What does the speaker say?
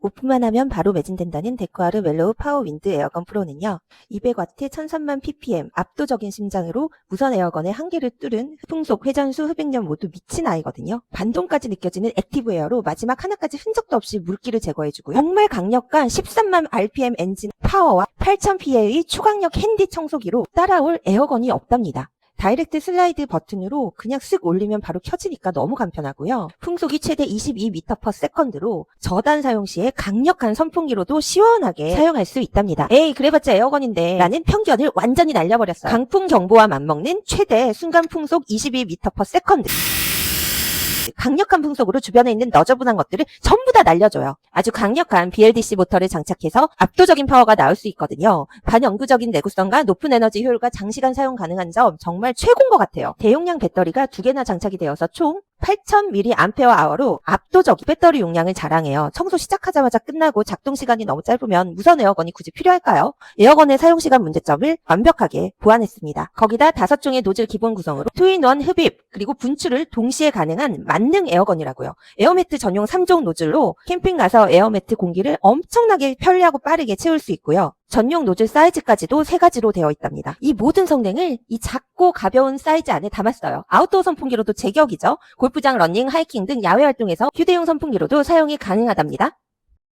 오픈만 하면 바로 매진된다는 데코아르 웰로우 파워 윈드 에어건 프로는요. 200와트 1003만 ppm 압도적인 심장으로 무선 에어건의 한계를 뚫은 풍속, 회전수, 흡입력 모두 미친 아이거든요. 반동까지 느껴지는 액티브 에어로 마지막 하나까지 흔적도 없이 물기를 제거해주고요. 정말 강력한 13만 rpm 엔진 파워와 8000PA의 초강력 핸디 청소기로 따라올 에어건이 없답니다. 다이렉트 슬라이드 버튼으로 그냥 쓱 올리면 바로 켜지니까 너무 간편하고요. 풍속이 최대 22m/s로 저단 사용 시에 강력한 선풍기로도 시원하게 사용할 수 있답니다. 에이 그래봤자 에어건인데 라는 편견을 완전히 날려버렸어요. 강풍 경보와 맞먹는 최대 순간 풍속 22m/s. 강력한 풍속으로 주변에 있는 너저분한 것들을 전부 다 날려줘요. 아주 강력한 BLDC 모터를 장착해서 압도적인 파워가 나올 수 있거든요. 반영구적인 내구성과 높은 에너지 효율과 장시간 사용 가능한 점 정말 최고인 것 같아요. 대용량 배터리가 두 개나 장착이 되어서 총 8000mAh로 압도적 배터리 용량을 자랑해요. 청소 시작하자마자 끝나고 작동 시간이 너무 짧으면 무선 에어건이 굳이 필요할까요? 에어건의 사용 시간 문제점을 완벽하게 보완했습니다. 거기다 다섯 종의 노즐 기본 구성으로 2인1 흡입 그리고 분출을 동시에 가능한 만능 에어건이라고요. 에어매트 전용 3종 노즐로 캠핑 가서 에어매트 공기를 엄청나게 편리하고 빠르게 채울 수 있고요. 전용 노즐 사이즈까지도 세 가지로 되어 있답니다. 이 모든 성능을 이 작고 가벼운 사이즈 안에 담았어요. 아웃도어 선풍기로도 제격이죠. 골프장, 러닝, 하이킹 등 야외 활동에서 휴대용 선풍기로도 사용이 가능하답니다.